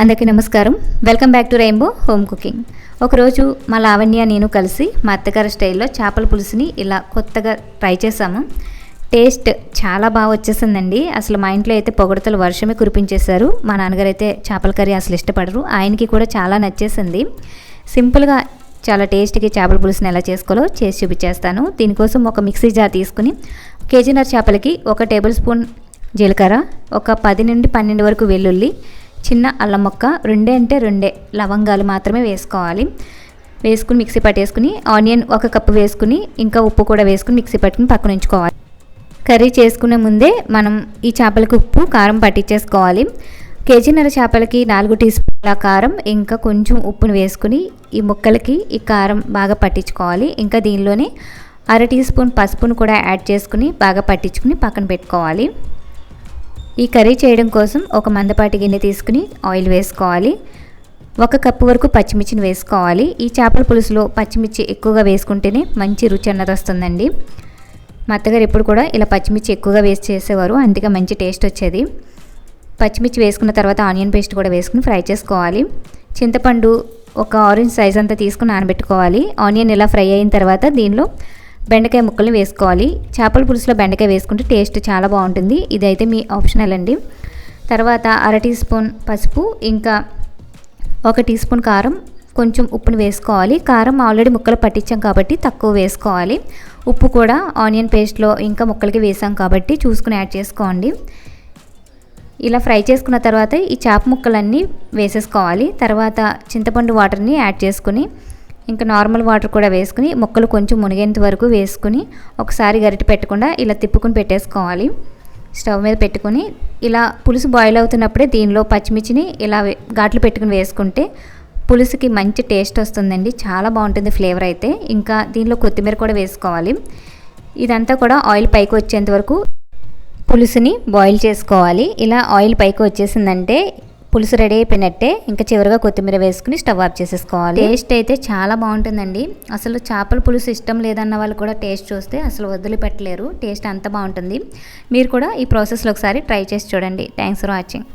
అందరికీ నమస్కారం. Welcome back to rainbow home cooking ఒకరోజు మా లావణ్య నేను కలిసి మా అత్తగారి స్టైల్లో చేపల పులుసుని ఇలా కొత్తగా ట్రై చేసాము. టేస్ట్ చాలా బాగా వచ్చేసిందండి. అసలు మా ఇంట్లో అయితే పొగడతలు వర్షమే కురిపించేశారు. మా నాన్నగారు అయితే చేపల కర్రీ అసలు ఇష్టపడరు. ఆయనకి కూడా చాలా నచ్చేసింది. సింపుల్గా చాలా టేస్ట్కి చేపల పులుసుని ఎలా చేసుకోవాలో చేసి చూపించేస్తాను. దీనికోసం ఒక మిక్సీ జార్ తీసుకుని కేజీనర్ చేపలకి ఒక టేబుల్ స్పూన్ జీలకర్ర ఒక పది నుండి పన్నెండు వరకు వెల్లుల్లి చిన్న అల్లం మొక్క రెండే అంటే రెండే. లవంగాలు మాత్రమే వేసుకోవాలి. వేసుకుని మిక్సీ పట్టేసుకుని ఆనియన్ ఒక కప్పు వేసుకుని ఇంకా ఉప్పు కూడా వేసుకుని మిక్సీ పట్టుకుని పక్కన ఉంచుకోవాలి. కర్రీ చేసుకునే ముందే మనం ఈ చేపలకి ఉప్పు కారం పట్టించేసుకోవాలి. కేజీన్నర చేపలకి నాలుగు టీ స్పూన్ల కారం ఇంకా కొంచెం ఉప్పును వేసుకుని ఈ ముక్కలకి ఈ కారం బాగా పట్టించుకోవాలి. ఇంకా దీనిలోనే అర టీ స్పూన్ పసుపును కూడా యాడ్ చేసుకుని బాగా పట్టించుకుని పక్కన పెట్టుకోవాలి. ఈ కర్రీ చేయడం కోసం ఒక మందపాటి గిన్నె తీసుకుని ఆయిల్ వేసుకోవాలి. ఒక కప్పు వరకు పచ్చిమిర్చిని వేసుకోవాలి. ఈ చేపల పులుసులో పచ్చిమిర్చి ఎక్కువగా వేసుకుంటేనే మంచి రుచి అన్నది వస్తుందండి. మా అత్తగారు ఎప్పుడు కూడా ఇలా పచ్చిమిర్చి ఎక్కువగా వేస్ట్ చేసేవారు. అందుకే మంచి టేస్ట్ వచ్చేది. పచ్చిమిర్చి వేసుకున్న తర్వాత ఆనియన్ పేస్ట్ కూడా వేసుకుని ఫ్రై చేసుకోవాలి. చింతపండు ఒక ఆరెంజ్ సైజ్ అంతా తీసుకుని నానబెట్టుకోవాలి. ఆనియన్ ఇలా ఫ్రై అయిన తర్వాత దీనిలో బెండకాయ ముక్కలు వేసుకోవాలి. చేపల పులుసులో బెండకాయ వేసుకుంటే టేస్ట్ చాలా బాగుంటుంది. ఇదైతే మీ ఆప్షనల్ అండి. తర్వాత అర టీ స్పూన్ పసుపు ఇంకా ఒక టీ స్పూన్ కారం కొంచెం ఉప్పును వేసుకోవాలి. కారం ఆల్రెడీ ముక్కలు పట్టించాం కాబట్టి తక్కువ వేసుకోవాలి. ఉప్పు కూడా ఆనియన్ పేస్ట్లో ఇంకా ముక్కలకి వేసాం కాబట్టి చూసుకుని యాడ్ చేసుకోండి. ఇలా ఫ్రై చేసుకున్న తర్వాత ఈ చేప ముక్కలన్నీ వేసేసుకోవాలి. తర్వాత చింతపండు వాటర్ని యాడ్ చేసుకుని ఇంకా నార్మల్ వాటర్ కూడా వేసుకుని ముక్కలు కొంచెం మునిగేంత వరకు వేసుకుని ఒకసారి గరిటె పెట్టకుండా ఇలా తిప్పుకుని పెట్టేసుకోవాలి. స్టవ్ మీద పెట్టుకుని ఇలా పులుసు బాయిల్ అవుతున్నప్పుడే దీనిలో పచ్చిమిర్చిని ఇలా ఘాట్లు పెట్టుకుని వేసుకుంటే పులుసుకి మంచి టేస్ట్ వస్తుందండి. చాలా బాగుంటుంది ఫ్లేవర్ అయితే. ఇంకా దీనిలో కొత్తిమీర కూడా వేసుకోవాలి. ఇదంతా కూడా ఆయిల్ పైకి వచ్చేంత వరకు పులుసుని బాయిల్ చేసుకోవాలి. ఇలా ఆయిల్ పైకి వచ్చేసిందంటే పులుసు రెడీ అయిపోయినట్టే ఇంకా చివరిగా కొత్తిమీర వేసుకుని స్టవ్ ఆఫ్ చేసేసుకోవాలి. టేస్ట్ అయితే చాలా బాగుంటుందండి. అసలు చేపల పులుసు ఇష్టం లేదన్న వాళ్ళు కూడా టేస్ట్ చూస్తే అసలు వదిలిపెట్టలేరు. టేస్ట్ అంత బాగుంటుంది. మీరు కూడా ఈ ప్రాసెస్లో ఒకసారి ట్రై చేసి చూడండి. Thanks for watching.